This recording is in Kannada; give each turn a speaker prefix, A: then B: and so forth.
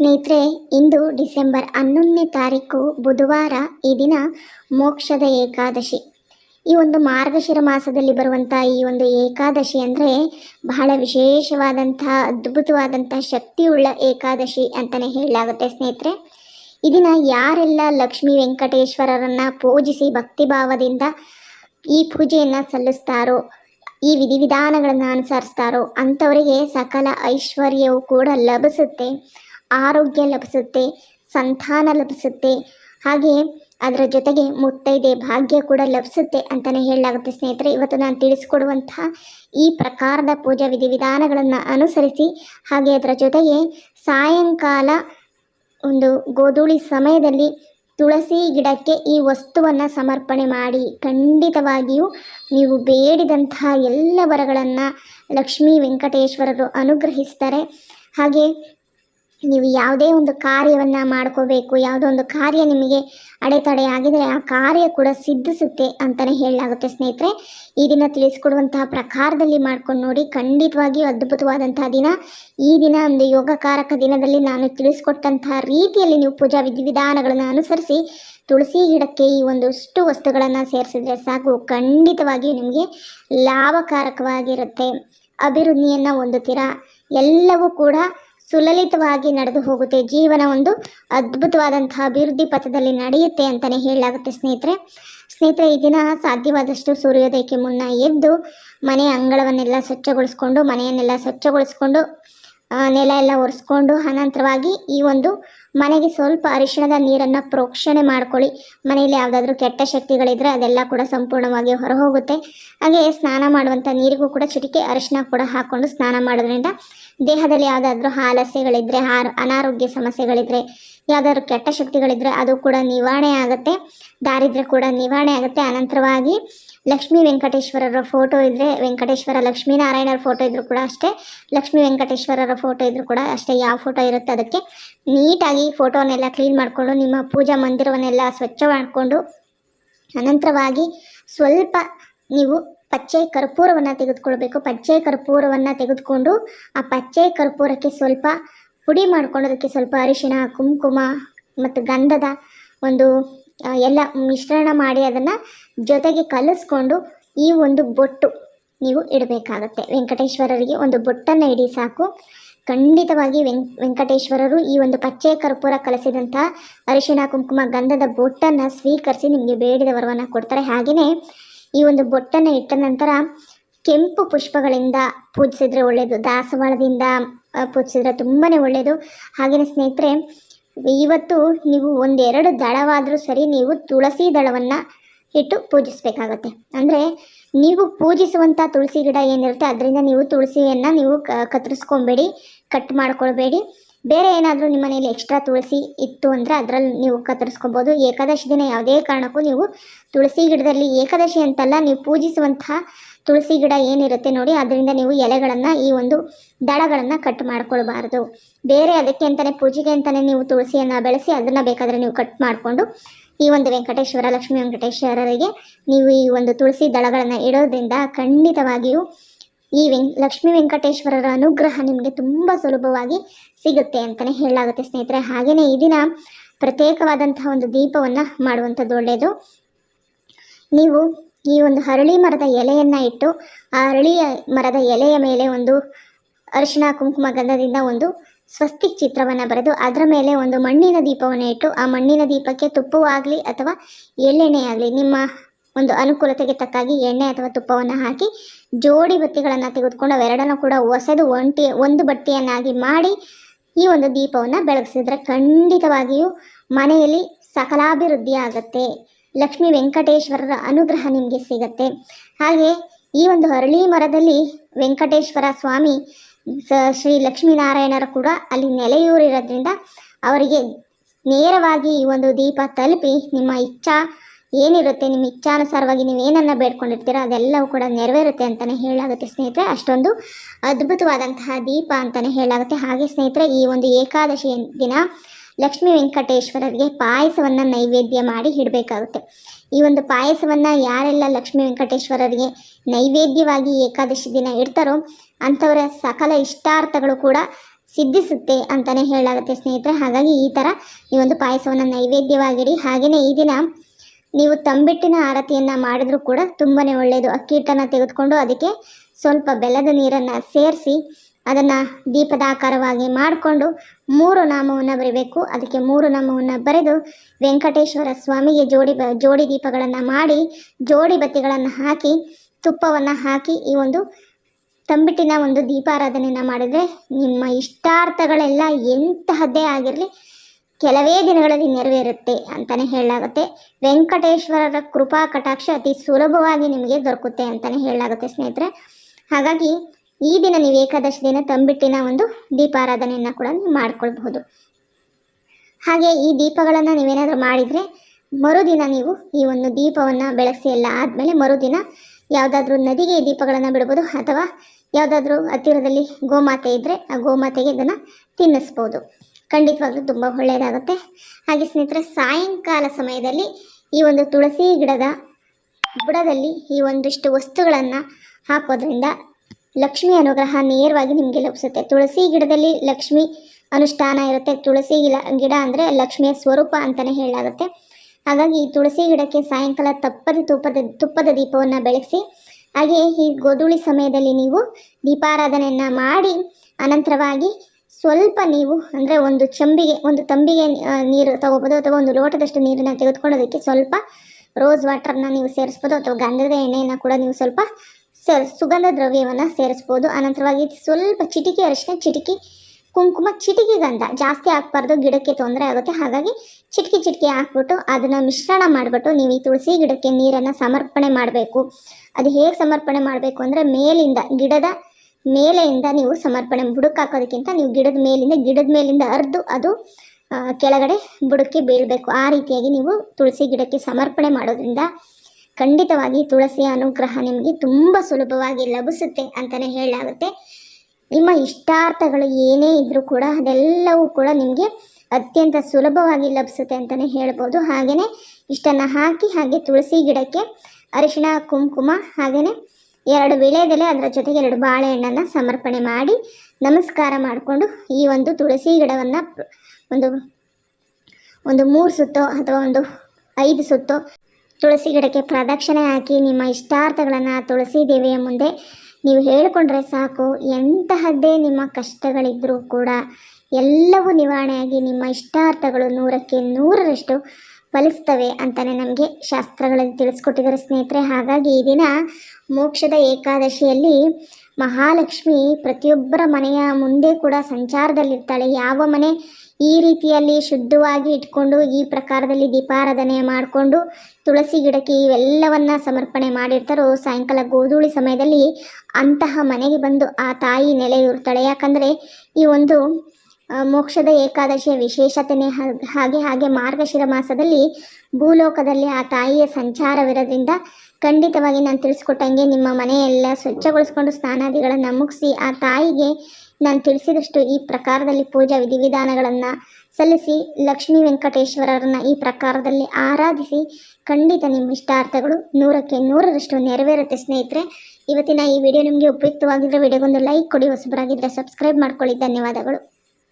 A: ಸ್ನೇಹಿತರೆ, ಇಂದು ಡಿಸೆಂಬರ್ ಹನ್ನೊಂದನೇ ತಾರೀಕು ಬುಧವಾರ ಈ ದಿನ ಮೋಕ್ಷದ ಏಕಾದಶಿ. ಈ ಒಂದು ಮಾರ್ಗಶಿರ ಮಾಸದಲ್ಲಿ ಬರುವಂಥ ಈ ಒಂದು ಏಕಾದಶಿ ಅಂದರೆ ಬಹಳ ವಿಶೇಷವಾದಂಥ ಅದ್ಭುತವಾದಂಥ ಶಕ್ತಿಯುಳ್ಳ ಏಕಾದಶಿ ಅಂತಲೇ ಹೇಳಲಾಗುತ್ತೆ ಸ್ನೇಹಿತರೆ. ಇದನ್ನ ದಿನ ಯಾರೆಲ್ಲ ಲಕ್ಷ್ಮೀ ವೆಂಕಟೇಶ್ವರರನ್ನು ಪೂಜಿಸಿ ಭಕ್ತಿಭಾವದಿಂದ ಈ ಪೂಜೆಯನ್ನು ಸಲ್ಲಿಸ್ತಾರೋ, ಈ ವಿಧಿವಿಧಾನಗಳನ್ನು ಅನುಸರಿಸ್ತಾರೋ, ಅಂಥವರಿಗೆ ಸಕಲ ಐಶ್ವರ್ಯವು ಕೂಡ ಲಭಿಸುತ್ತೆ. ಆರೋಗ್ಯ ಲಭಿಸುತ್ತೆ, ಸಂತಾನ ಲಭಿಸುತ್ತೆ. ಹಾಗೆ ಅದರ ಜೊತೆಗೆ ಮುತ್ತೈದೆ ಭಾಗ್ಯ ಕೂಡ ಲಭಿಸುತ್ತೆ ಅಂತಲೇ ಹೇಳಲಾಗುತ್ತೆ ಸ್ನೇಹಿತರೆ. ಇವತ್ತು ನಾನು ತಿಳಿಸಿಕೊಡುವಂತಹ ಈ ಪ್ರಕಾರದ ಪೂಜಾ ವಿಧಿವಿಧಾನಗಳನ್ನು ಅನುಸರಿಸಿ, ಹಾಗೆ ಅದರ ಜೊತೆಗೆ ಸಾಯಂಕಾಲ ಒಂದು ಗೋಧೂಳಿ ಸಮಯದಲ್ಲಿ ತುಳಸಿ ಗಿಡಕ್ಕೆ ಈ ವಸ್ತುವನ್ನು ಸಮರ್ಪಣೆ ಮಾಡಿ, ಖಂಡಿತವಾಗಿಯೂ ನೀವು ಬೇಡಿದಂತಹ ಎಲ್ಲ ವರಗಳನ್ನು ಲಕ್ಷ್ಮೀ ವೆಂಕಟೇಶ್ವರರು ಅನುಗ್ರಹಿಸ್ತಾರೆ. ಹಾಗೆ ನೀವು ಯಾವುದೇ ಒಂದು ಕಾರ್ಯವನ್ನು ಮಾಡ್ಕೋಬೇಕು, ಯಾವುದೋ ಒಂದು ಕಾರ್ಯ ನಿಮಗೆ ಅಡೆತಡೆ ಆಗಿದರೆ ಆ ಕಾರ್ಯ ಕೂಡ ಸಿದ್ಧಿಸುತ್ತೆ ಅಂತಲೇ ಹೇಳಲಾಗುತ್ತೆ ಸ್ನೇಹಿತರೆ. ಈ ದಿನ ತಿಳಿಸ್ಕೊಡುವಂತಹ ಪ್ರಕಾರದಲ್ಲಿ ಮಾಡ್ಕೊಂಡು ನೋಡಿ, ಖಂಡಿತವಾಗಿಯೂ ಅದ್ಭುತವಾದಂತಹ ದಿನ. ಈ ದಿನ ಒಂದು ಯೋಗಕಾರಕ ದಿನದಲ್ಲಿ ನಾನು ತಿಳಿಸ್ಕೊಟ್ಟಂತಹ ರೀತಿಯಲ್ಲಿ ನೀವು ಪೂಜಾ ವಿಧಿವಿಧಾನಗಳನ್ನು ಅನುಸರಿಸಿ ತುಳಸಿ ಗಿಡಕ್ಕೆ ಈ ಒಂದಷ್ಟು ವಸ್ತುಗಳನ್ನು ಸೇರಿಸಿದ್ರೆ ಸಾಕು. ಖಂಡಿತವಾಗಿಯೂ ನಿಮಗೆ ಲಾಭಕಾರಕವಾಗಿರುತ್ತೆ. ಅಭಿವೃದ್ಧಿಯನ್ನು ಹೊಂದುತ್ತೀರಾ? ಎಲ್ಲವೂ ಕೂಡ ಸುಲಲಿತವಾಗಿ ನಡೆದು ಹೋಗುತ್ತೆ. ಜೀವನ ಒಂದು ಅದ್ಭುತವಾದಂತಹ ಅಭಿವೃದ್ಧಿ ಪಥದಲ್ಲಿ ನಡೆಯುತ್ತೆ ಅಂತಾನೆ ಹೇಳಲಾಗುತ್ತೆ ಸ್ನೇಹಿತರೆ. ಸ್ನೇಹಿತರೆ, ಈ ದಿನ ಸಾಧ್ಯವಾದಷ್ಟು ಸೂರ್ಯೋದಯಕ್ಕೆ ಮುನ್ನ ಎದ್ದು ಮನೆಯ ಅಂಗಳವನ್ನೆಲ್ಲ ಸ್ವಚ್ಛಗೊಳಿಸ್ಕೊಂಡು, ಮನೆಯನ್ನೆಲ್ಲ ಸ್ವಚ್ಛಗೊಳಿಸ್ಕೊಂಡು ನೆಲ ಎಲ್ಲ ಒರೆಸ್ಕೊಂಡು ಅನಂತರವಾಗಿ ಈ ಒಂದು ಮನೆಗೆ ಸ್ವಲ್ಪ ಅರಿಶಿಣದ ನೀರನ್ನು ಪ್ರೋಕ್ಷಣೆ ಮಾಡ್ಕೊಳ್ಳಿ. ಮನೆಯಲ್ಲಿ ಯಾವುದಾದ್ರೂ ಕೆಟ್ಟ ಶಕ್ತಿಗಳಿದ್ರೆ ಅದೆಲ್ಲ ಕೂಡ ಸಂಪೂರ್ಣವಾಗಿ ಹೊರ ಹೋಗುತ್ತೆ ಹಾಗೆ ಸ್ನಾನ ಮಾಡುವಂಥ ನೀರಿಗೂ ಕೂಡ ಚಿಟಿಕೆ ಅರಿಶಿಣ ಕೂಡ ಹಾಕ್ಕೊಂಡು ಸ್ನಾನ ಮಾಡೋದ್ರಿಂದ ದೇಹದಲ್ಲಿ ಯಾವುದಾದ್ರೂ ಆಲಸ್ಯಗಳಿದ್ರೆ, ಆರ್, ಅನಾರೋಗ್ಯ ಸಮಸ್ಯೆಗಳಿದ್ದರೆ ಯಾವುದಾದ್ರೂ ಕೆಟ್ಟ ಶಕ್ತಿಗಳಿದ್ದರೆ ಅದು ಕೂಡ ನಿವಾರಣೆ ಆಗುತ್ತೆ. ದಾರಿದ್ರ್ಯ ಕೂಡ ನಿವಾರಣೆ ಆಗುತ್ತೆ. ಅನಂತರವಾಗಿ ಲಕ್ಷ್ಮೀ ವೆಂಕಟೇಶ್ವರರ ಫೋಟೋ ಇದ್ದರೆ ವೆಂಕಟೇಶ್ವರ ಲಕ್ಷ್ಮೀನಾರಾಯಣರ ಫೋಟೋ ಇದ್ದರೂ ಕೂಡ ಅಷ್ಟೇ, ಲಕ್ಷ್ಮೀ ವೆಂಕಟೇಶ್ವರರ ಫೋಟೋ ಇದ್ದರೂ ಕೂಡ ಅಷ್ಟೇ, ಯಾವ ಫೋಟೋ ಇರುತ್ತೆ ಅದಕ್ಕೆ ನೀಟಾಗಿ ಫೋಟೋನೆಲ್ಲ ಕ್ಲೀನ್ ಮಾಡಿಕೊಂಡು, ನಿಮ್ಮ ಪೂಜಾ ಮಂದಿರವನ್ನೆಲ್ಲ ಸ್ವಚ್ಛ ಮಾಡಿಕೊಂಡು, ಅನಂತರವಾಗಿ ಸ್ವಲ್ಪ ನೀವು ಪಚ್ಚೆ ಕರ್ಪೂರವನ್ನು ತೆಗೆದುಕೊಳ್ಬೇಕು. ಪಚ್ಚೆ ಕರ್ಪೂರವನ್ನು ತೆಗೆದುಕೊಂಡು ಆ ಪಚ್ಚೆ ಕರ್ಪೂರಕ್ಕೆ ಸ್ವಲ್ಪ ಪುಡಿ ಮಾಡಿಕೊಂಡು, ಅದಕ್ಕೆ ಸ್ವಲ್ಪ ಅರಿಶಿನ ಕುಂಕುಮ ಮತ್ತು ಗಂಧದ ಒಂದು ಎಲ್ಲ ಮಿಶ್ರಣ ಮಾಡಿ ಅದನ್ನು ಜೊತೆಗೆ ಕಲಿಸ್ಕೊಂಡು ಈ ಒಂದು ಬೊಟ್ಟು ನೀವು ಇಡಬೇಕಾಗತ್ತೆ. ವೆಂಕಟೇಶ್ವರರಿಗೆ ಒಂದು ಬೊಟ್ಟನ್ನು ಇಡಿ ಸಾಕು. ಖಂಡಿತವಾಗಿ ವೆಂ ವೆಂಕಟೇಶ್ವರರು ಈ ಒಂದು ಪಚ್ಚೆ ಕರ್ಪೂರ ಕಲಸಿದಂಥ ಅರಿಶಿಣ, ಕುಂಕುಮ ಗಂಧದ ಬೊಟ್ಟನ್ನು ಸ್ವೀಕರಿಸಿ ನಿಮಗೆ ಬೇಡಿದ ವರವನ್ನು ಕೊಡ್ತಾರೆ. ಹಾಗೆಯೇ ಈ ಒಂದು ಬೊಟ್ಟನ್ನು ಇಟ್ಟ ನಂತರ ಕೆಂಪು ಪುಷ್ಪಗಳಿಂದ ಪೂಜಿಸಿದ್ರೆ ಒಳ್ಳೆಯದು ದಾಸವಾಳದಿಂದ ಪೂಜಿಸಿದ್ರೆ ತುಂಬಾ ಒಳ್ಳೆಯದು ಹಾಗೆಯೇ ಸ್ನೇಹಿತರೆ ಇವತ್ತು ನೀವು ಒಂದೆರಡು ದಳವಾದರೂ ಸರಿ ನೀವು ತುಳಸಿ ದಳವನ್ನು ಇಟ್ಟು ಪೂಜಿಸಬೇಕಾಗತ್ತೆ. ಅಂದರೆ ನೀವು ಪೂಜಿಸುವಂಥ ತುಳಸಿ ಗಿಡ ಏನಿರುತ್ತೆ ಅದರಿಂದ ನೀವು ತುಳಸಿಯನ್ನು ನೀವು ಕ, ಕತ್ತರಿಸ್ಕೊಬೇಡಿ ಕಟ್ ಮಾಡ್ಕೊಳ್ಬೇಡಿ. ಬೇರೆ ಏನಾದರೂ ನಿಮ್ಮ ಮನೆಯಲ್ಲಿ ಎಕ್ಸ್ಟ್ರಾ ತುಳಸಿ ಇತ್ತು ಅಂದರೆ ಅದರಲ್ಲಿ ನೀವು ಕತ್ತರಿಸ್ಕೊಬೋದು. ಏಕಾದಶಿ ದಿನ ಯಾವುದೇ ಕಾರಣಕ್ಕೂ ನೀವು ತುಳಸಿ ಗಿಡದಲ್ಲಿ ಏಕಾದಶಿ ಅಂತಲ್ಲ, ನೀವು ಪೂಜಿಸುವಂತಹ ತುಳಸಿ ಗಿಡ ಏನಿರುತ್ತೆ ನೋಡಿ, ಅದರಿಂದ ನೀವು ಎಲೆಗಳನ್ನು ಈ ಒಂದು ದಳಗಳನ್ನು ಕಟ್ ಮಾಡ್ಕೊಳ್ಬಾರ್ದು. ಬೇರೆ ಅದಕ್ಕೆ ಅಂತಲೇ ಪೂಜೆಗೆ ಅಂತಲೇ ನೀವು ತುಳಸಿಯನ್ನು ಬೆಳೆಸಿ ಅದನ್ನು ಬೇಕಾದರೆ ನೀವು ಕಟ್ ಮಾಡಿಕೊಂಡು ಈ ಒಂದು ವೆಂಕಟೇಶ್ವರ, ಲಕ್ಷ್ಮೀ ವೆಂಕಟೇಶ್ವರರಿಗೆ ನೀವು ಈ ಒಂದು ತುಳಸಿ ದಳಗಳನ್ನು ಇಡೋದ್ರಿಂದ ಖಂಡಿತವಾಗಿಯೂ ಈ ವೆಂ, ಲಕ್ಷ್ಮೀ ವೆಂಕಟೇಶ್ವರರ ಅನುಗ್ರಹ ನಿಮಗೆ ತುಂಬ ಸುಲಭವಾಗಿ ಸಿಗುತ್ತೆ ಅಂತಲೇ ಹೇಳಲಾಗುತ್ತೆ ಸ್ನೇಹಿತರೆ. ಹಾಗೆಯೇ ಈ ದಿನ ಪ್ರತ್ಯೇಕವಾದಂತಹ ಒಂದು ದೀಪವನ್ನು ಮಾಡುವಂಥದ್ದು ಒಳ್ಳೆಯದು ನೀವು ಈ ಒಂದು ಹರಳಿ ಮರದ ಎಲೆಯನ್ನು ಇಟ್ಟು ಆ ಹರಳಿಯ ಮರದ ಎಲೆಯ ಮೇಲೆ ಒಂದು ಅರಿಶಿಣ, ಕುಂಕುಮ, ಗಂಧದಿಂದ ಒಂದು ಸ್ವಸ್ತಿಕ್ ಚಿತ್ರವನ್ನು ಬರೆದು ಅದರ ಮೇಲೆ ಒಂದು ಮಣ್ಣಿನ ದೀಪವನ್ನು ಇಟ್ಟು ಆ ಮಣ್ಣಿನ ದೀಪಕ್ಕೆ ತುಪ್ಪವಾಗಲಿ ಅಥವಾ ಎಳ್ಳೆಣ್ಣೆ ಆಗಲಿ, ನಿಮ್ಮ ಒಂದು ಅನುಕೂಲತೆಗೆ ತಕ್ಕಾಗಿ ಎಣ್ಣೆ ಅಥವಾ ತುಪ್ಪವನ್ನು ಹಾಕಿ ಜೋಡಿ ಬತ್ತಿಗಳನ್ನು ತೆಗೆದುಕೊಂಡು ಅವೆರಡನ್ನು ಕೂಡ ಒಸೆದು ಒಂಟಿ, ಒಂದು ಬಟ್ಟೆಯನ್ನಾಗಿ ಮಾಡಿ ಈ ಒಂದು ದೀಪವನ್ನು ಬೆಳಗಿಸಿದರೆ ಖಂಡಿತವಾಗಿಯೂ ಮನೆಯಲ್ಲಿ ಸಕಲಾಭಿವೃದ್ಧಿ ಆಗುತ್ತೆ. ಲಕ್ಷ್ಮೀ ವೆಂಕಟೇಶ್ವರರ ಅನುಗ್ರಹ ನಿಮಗೆ ಸಿಗತ್ತೆ. ಹಾಗೆ ಈ ಒಂದು ಹರಳಿ ಮರದಲ್ಲಿ ವೆಂಕಟೇಶ್ವರ ಸ್ವಾಮಿ ಶ್ರೀ ಲಕ್ಷ್ಮೀನಾರಾಯಣರು ಕೂಡ ಅಲ್ಲಿ ನೆಲೆಯೂರಿರೋದ್ರಿಂದ ಅವರಿಗೆ ನೇರವಾಗಿ ಈ ಒಂದು ದೀಪ ತಲುಪಿ ನಿಮ್ಮ ಇಚ್ಛಾ ಏನಿರುತ್ತೆ, ನಿಮ್ಮ ಇಚ್ಛಾನುಸಾರವಾಗಿ ನೀವು ಏನನ್ನ ಬೇಡ್ಕೊಂಡಿರ್ತೀರೋ ಅದೆಲ್ಲವೂ ಕೂಡ ನೆರವೇರುತ್ತೆ ಅಂತಲೇ ಹೇಳಾಗುತ್ತೆ ಸ್ನೇಹಿತರೆ. ಅಷ್ಟೊಂದು ಅದ್ಭುತವಾದಂತಹ ದೀಪ ಅಂತಲೇ ಹೇಳಾಗುತ್ತೆ ಹಾಗೆ ಸ್ನೇಹಿತರೆ, ಈ ಒಂದು ಏಕಾದಶಿ ದಿನ ಲಕ್ಷ್ಮೀ ವೆಂಕಟೇಶ್ವರರಿಗೆ ಪಾಯಸವನ್ನು ನೈವೇದ್ಯ ಮಾಡಿ ಇಡಬೇಕಾಗುತ್ತೆ. ಈ ಒಂದು ಪಾಯಸವನ್ನು ಯಾರೆಲ್ಲ ಲಕ್ಷ್ಮೀ ವೆಂಕಟೇಶ್ವರರಿಗೆ ನೈವೇದ್ಯವಾಗಿ ಏಕಾದಶಿ ದಿನ ಇಡ್ತಾರೋ ಅಂಥವರ ಸಕಲ ಇಷ್ಟಾರ್ಥಗಳು ಕೂಡ ಸಿದ್ಧಿಸುತ್ತೆ ಅಂತಲೇ ಹೇಳಾಗುತ್ತೆ ಸ್ನೇಹಿತರೆ. ಹಾಗಾಗಿ ಈ ಥರ ಈ ಒಂದು ಪಾಯಸವನ್ನು ನೈವೇದ್ಯವಾಗಿಡಿ. ಹಾಗೆಯೇ ಈ ದಿನ ನೀವು ತಂಬಿಟ್ಟಿನ ಆರತಿಯನ್ನು ಮಾಡಿದ್ರೂ ಕೂಡ ತುಂಬಾ ಒಳ್ಳೆಯದು ಅಕ್ಕಿ ಹಿಟ್ಟನ್ನು ತೆಗೆದುಕೊಂಡು ಅದಕ್ಕೆ ಸ್ವಲ್ಪ ಬೆಲ್ಲದ ನೀರನ್ನು ಸೇರಿಸಿ ಅದನ್ನು ದೀಪದ ಆಕಾರವಾಗಿ ಮಾಡಿಕೊಂಡು ಮೂರು ನಾಮವನ್ನು ಬರೀಬೇಕು. ಅದಕ್ಕೆ ಮೂರು ನಾಮವನ್ನು ಬರೆದು ವೆಂಕಟೇಶ್ವರ ಸ್ವಾಮಿಗೆ ಜೋಡಿ ಬ, ಜೋಡಿ ದೀಪಗಳನ್ನು ಮಾಡಿ, ಜೋಡಿ ಬತ್ತಿಗಳನ್ನು ಹಾಕಿ, ತುಪ್ಪವನ್ನು ಹಾಕಿ ಈ ಒಂದು ತಂಬಿಟ್ಟಿನ ಒಂದು ದೀಪಾರಾಧನೆಯನ್ನು ಮಾಡಿದರೆ ನಿಮ್ಮ ಇಷ್ಟಾರ್ಥಗಳೆಲ್ಲ ಎಂತಹದ್ದೇ ಆಗಿರಲಿ ಕೆಲವೇ ದಿನಗಳಲ್ಲಿ ನೆರವೇರುತ್ತೆ ಅಂತಲೇ ಹೇಳಲಾಗುತ್ತೆ. ವೆಂಕಟೇಶ್ವರರ ಕೃಪಾ ಕಟಾಕ್ಷ ಅತಿ ಸುಲಭವಾಗಿ ನಿಮಗೆ ದೊರಕುತ್ತೆ ಅಂತಲೇ ಹೇಳಲಾಗುತ್ತೆ ಸ್ನೇಹಿತರೆ. ಹಾಗಾಗಿ ಈ ದಿನ ನೀವು ಏಕಾದಶಿ ದಿನ ತಂಬಿಟ್ಟಿನ ಒಂದು ದೀಪಾರಾಧನೆಯನ್ನು ಕೂಡ ನೀವು ಮಾಡ್ಕೊಳ್ಬಹುದು. ಹಾಗೆ ಈ ದೀಪಗಳನ್ನು ನೀವೇನಾದರೂ ಮಾಡಿದರೆ ಮರುದಿನ ನೀವು ಈ ಒಂದು ದೀಪವನ್ನು ಬೆಳಗಿಸಿ ಎಲ್ಲ ಆದಮೇಲೆ ಮರುದಿನ ಯಾವುದಾದ್ರೂ ನದಿಗೆ ಈ ದೀಪಗಳನ್ನು ಬಿಡ್ಬೋದು ಅಥವಾ ಯಾವುದಾದ್ರೂ ಹತ್ತಿರದಲ್ಲಿ ಗೋಮಾತೆ ಇದ್ದರೆ ಆ ಗೋಮಾತೆಗೆ ಇದನ್ನು ತಿನ್ನಿಸ್ಬೋದು. ಖಂಡಿತವಾಗ್ಲೂ ತುಂಬ ಒಳ್ಳೆಯದಾಗುತ್ತೆ. ಹಾಗೆ ಸ್ನೇಹಿತರೆ, ಸಾಯಂಕಾಲ ಸಮಯದಲ್ಲಿ ಈ ಒಂದು ತುಳಸಿ ಗಿಡದ ಬುಡದಲ್ಲಿ ಈ ಒಂದಿಷ್ಟು ವಸ್ತುಗಳನ್ನು ಹಾಕೋದ್ರಿಂದ ಲಕ್ಷ್ಮಿ ಅನುಗ್ರಹ ನೇರವಾಗಿ ನಿಮಗೆ ಲಭಿಸುತ್ತೆ. ತುಳಸಿ ಗಿಡದಲ್ಲಿ ಲಕ್ಷ್ಮಿ ಅನುಷ್ಠಾನ ಇರುತ್ತೆ. ತುಳಸಿ ಗಿಡ ಅಂದರೆ ಲಕ್ಷ್ಮಿಯ ಸ್ವರೂಪ ಅಂತಲೇ ಹೇಳಲಾಗುತ್ತೆ. ಹಾಗಾಗಿ ಈ ತುಳಸಿ ಗಿಡಕ್ಕೆ ಸಾಯಂಕಾಲ ತಪ್ಪದ ತುಪ್ಪದ ತುಪ್ಪದ ದೀಪವನ್ನು ಬೆಳೆಸಿ ಹಾಗೆ ಈ ಗೋಧೂಳಿ ಸಮಯದಲ್ಲಿ ನೀವು ದೀಪಾರಾಧನೆಯನ್ನು ಮಾಡಿ, ಅನಂತರವಾಗಿ ಸ್ವಲ್ಪ ನೀವು ಅಂದರೆ ಒಂದು ಚಂಬಿಗೆ, ಒಂದು ತಂಬಿಗೆ ನೀರು ತಗೋಬೋದು ಅಥವಾ ಒಂದು ಲೋಟದಷ್ಟು ನೀರನ್ನು ತೆಗೆದುಕೊಳ್ಳೋದಕ್ಕೆ ಸ್ವಲ್ಪ ರೋಸ್ ವಾಟರ್ನ ನೀವು ಸೇರಿಸ್ಬೋದು ಅಥವಾ ಗಂಧದ ಎಣ್ಣೆಯನ್ನು ಕೂಡ ನೀವು ಸ್ವಲ್ಪ ಸೇರ್, ಸುಗಂಧ ದ್ರವ್ಯವನ್ನು ಸೇರಿಸ್ಬೋದು. ಅನಂತರವಾಗಿ ಸ್ವಲ್ಪ ಚಿಟಿಕೆ ಅರಿಶಿನ, ಚಿಟಿಕೆ ಕುಂಕುಮ, ಚಿಟಿಕೆ ಗಂಧ ಜಾಸ್ತಿ ಹಾಕ್ಬಾರ್ದು. ಗಿಡಕ್ಕೆ ತೊಂದರೆ ಆಗುತ್ತೆ. ಹಾಗಾಗಿ ಚಿಟಿಕೆ ಚಿಟಿಕೆ ಹಾಕ್ಬಿಟ್ಟು ಅದನ್ನು ಮಿಶ್ರಣ ಮಾಡಿಬಿಟ್ಟು ನೀವು ಈ ತುಳಸಿ ಗಿಡಕ್ಕೆ ನೀರನ್ನು ಸಮರ್ಪಣೆ ಮಾಡಬೇಕು. ಅದು ಹೇಗೆ ಸಮರ್ಪಣೆ ಮಾಡಬೇಕು ಅಂದರೆ ಮೇಲಿಂದ, ಗಿಡದ ಮೇಲೆಯಿಂದ ನೀವು ಸಮರ್ಪಣೆ ಬುಡಕ್ಕೆ ಹಾಕೋದಕ್ಕಿಂತ ನೀವು ಗಿಡದ ಮೇಲಿಂದ ಗಿಡದ ಮೇಲಿಂದ ಅರ್ದು ಅದು ಕೆಳಗಡೆ ಬುಡಕ್ಕೆ ಬೀಳಬೇಕು. ಆ ರೀತಿಯಾಗಿ ನೀವು ತುಳಸಿ ಗಿಡಕ್ಕೆ ಸಮರ್ಪಣೆ ಮಾಡೋದ್ರಿಂದ ಖಂಡಿತವಾಗಿ ತುಳಸಿಯ ಅನುಗ್ರಹ ನಿಮಗೆ ತುಂಬ ಸುಲಭವಾಗಿ ಲಭಿಸುತ್ತೆ ಅಂತಲೇ ಹೇಳಲಾಗುತ್ತೆ. ನಿಮ್ಮ ಇಷ್ಟಾರ್ಥಗಳು ಏನೇ ಇದ್ದರೂ ಕೂಡ ಅದೆಲ್ಲವೂ ಕೂಡ ನಿಮಗೆ ಅತ್ಯಂತ ಸುಲಭವಾಗಿ ಲಭಿಸುತ್ತೆ ಅಂತಲೇ ಹೇಳ್ಬೋದು. ಹಾಗೆಯೇ ಇಷ್ಟನ್ನು ಹಾಕಿ ಹಾಗೆ ತುಳಸಿ ಗಿಡಕ್ಕೆ ಅರಿಶಿಣ, ಕುಂಕುಮ ಹಾಗೆಯೇ ಎರಡು ವಿಳೆದೆಲೆ ಅದರ ಜೊತೆಗೆ ಎರಡು ಬಾಳೆಹಣ್ಣನ್ನು ಸಮರ್ಪಣೆ ಮಾಡಿ ನಮಸ್ಕಾರ ಮಾಡಿಕೊಂಡು ಈ ಒಂದು ತುಳಸಿ ಗಿಡವನ್ನು ಒಂದು ಒಂದು ಮೂರು ಸುತ್ತೋ ಅಥವಾ ಒಂದು ಐದು ಸುತ್ತೋ ತುಳಸಿ ಗಿಡಕ್ಕೆ ಪ್ರದಕ್ಷಿಣೆ ಹಾಕಿ ನಿಮ್ಮ ಇಷ್ಟಾರ್ಥಗಳನ್ನು ತುಳಸಿ ದೇವಿಯ ಮುಂದೆ ನೀವು ಹೇಳಿಕೊಂಡ್ರೆ ಸಾಕು. ಎಂತಹದ್ದೇ ನಿಮ್ಮ ಕಷ್ಟಗಳಿದ್ದರೂ ಕೂಡ ಎಲ್ಲವೂ ನಿವಾರಣೆಯಾಗಿ ನಿಮ್ಮ ಇಷ್ಟಾರ್ಥಗಳು ನೂರಕ್ಕೆ ನೂರರಷ್ಟು ಫಲಿಸ್ತವೆ ಅಂತಲೇ ನಮಗೆ ಶಾಸ್ತ್ರಗಳಲ್ಲಿ ತಿಳಿಸ್ಕೊಟ್ಟಿದ್ದಾರೆ ಸ್ನೇಹಿತರೆ. ಹಾಗಾಗಿ ಈ ದಿನ ಮೋಕ್ಷದ ಏಕಾದಶಿಯಲ್ಲಿ ಮಹಾಲಕ್ಷ್ಮಿ ಪ್ರತಿಯೊಬ್ಬರ ಮನೆಯ ಮುಂದೆ ಕೂಡ ಸಂಚಾರದಲ್ಲಿರ್ತಾಳೆ. ಯಾವ ಮನೆ ಈ ರೀತಿಯಲ್ಲಿ ಶುದ್ಧವಾಗಿ ಇಟ್ಕೊಂಡು ಈ ಪ್ರಕಾರದಲ್ಲಿ ದೀಪಾರಾಧನೆ ಮಾಡಿಕೊಂಡು ತುಳಸಿ ಗಿಡಕ್ಕೆ ಇವೆಲ್ಲವನ್ನು ಸಮರ್ಪಣೆ ಮಾಡಿರ್ತಾರೋ, ಸಾಯಂಕಾಲ ಗೋಧೂಳಿ ಸಮಯದಲ್ಲಿ ಅಂತಹ ಮನೆಗೆ ಬಂದು ಆ ತಾಯಿ ನೆಲೆಯೂರ್ತಾಳೆ ಯಾಕಂದರೆ ಈ ಒಂದು ಮೋಕ್ಷದ ಏಕಾದಶಿಯ ವಿಶೇಷತೆನೇ ಹಾಗೆ ಹಾಗೆ ಮಾರ್ಗಶಿರ ಮಾಸದಲ್ಲಿ ಭೂಲೋಕದಲ್ಲಿ ಆ ತಾಯಿಯ ಸಂಚಾರವಿರೋದ್ರಿಂದ ಖಂಡಿತವಾಗಿ ನಾನು ತಿಳಿಸ್ಕೊಟ್ಟಂಗೆ ನಿಮ್ಮ ಮನೆಯೆಲ್ಲ ಸ್ವಚ್ಛಗೊಳಿಸ್ಕೊಂಡು ಸ್ನಾನಾದಿಗಳನ್ನು ಮುಗಿಸಿ ಆ ತಾಯಿಗೆ ನಾನು ತಿಳಿಸಿದಷ್ಟು ಈ ಪ್ರಕಾರದಲ್ಲಿ ಪೂಜಾ ವಿಧಿವಿಧಾನಗಳನ್ನು ಸಲ್ಲಿಸಿ ಲಕ್ಷ್ಮೀ ವೆಂಕಟೇಶ್ವರರನ್ನ ಈ ಪ್ರಕಾರದಲ್ಲಿ ಆರಾಧಿಸಿ ಖಂಡಿತ ನಿಮ್ಮ ಇಷ್ಟಾರ್ಥಗಳು ನೂರಕ್ಕೆ ನೂರರಷ್ಟು ನೆರವೇರುತ್ತೆ ಸ್ನೇಹಿತರೆ. ಇವತ್ತಿನ ಈ ವಿಡಿಯೋ ನಿಮಗೆ ಉಪಯುಕ್ತವಾಗಿದ್ದರೆ ವಿಡಿಯೋಗೊಂದು ಲೈಕ್ ಕೊಡಿ ಹೊಸಬರಾಗಿದ್ದರೆ ಸಬ್ಸ್ಕ್ರೈಬ್ ಮಾಡ್ಕೊಳ್ಳಿ. ಧನ್ಯವಾದಗಳು.